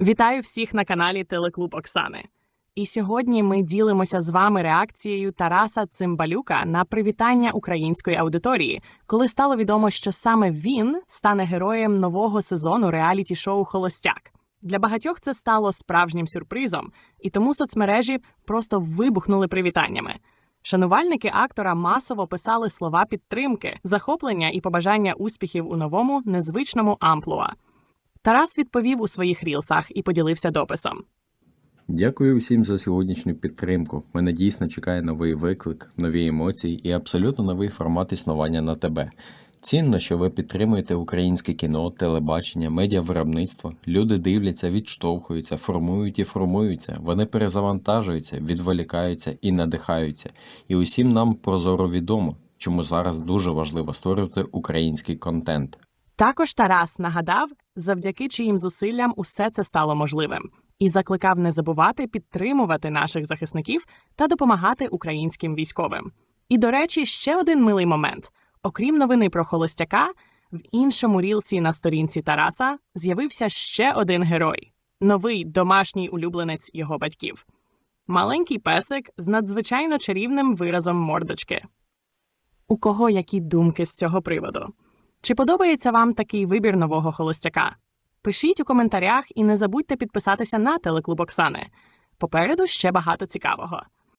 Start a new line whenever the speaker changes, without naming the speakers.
Вітаю всіх на каналі Телеклуб Оксани. І сьогодні ми ділимося з вами реакцією Тараса Цимбалюка на привітання української аудиторії, коли стало відомо, що саме він стане героєм нового сезону реаліті-шоу Холостяк. Для багатьох це стало справжнім сюрпризом, і тому соцмережі просто вибухнули привітаннями. Шанувальники актора масово писали слова підтримки, захоплення і побажання успіхів у новому незвичному амплуа. Тарас відповів у своїх рілсах і поділився дописом.
Дякую всім за сьогоднішню підтримку. Мене дійсно чекає новий виклик, нові емоції і абсолютно новий формат існування на тебе. Цінно, що ви підтримуєте українське кіно, телебачення, медіавиробництво. Люди дивляться, відштовхуються, формують і формуються. Вони перезавантажуються, відволікаються і надихаються. І усім нам прозоро відомо, чому зараз дуже важливо створювати український контент.
Також Тарас нагадав, завдяки чиїм зусиллям усе це стало можливим, і закликав не забувати підтримувати наших захисників та допомагати українським військовим. І, до речі, ще один милий момент: окрім новини про холостяка, в іншому рілсі на сторінці Тараса з'явився ще один герой новий домашній улюбленець його батьків. Маленький песик з надзвичайно чарівним виразом мордочки. У кого які думки з цього приводу? Чи подобається вам такий вибір нового холостяка? Пишіть у коментарях і не забудьте підписатися на телеклуб Оксани. Попереду ще багато цікавого.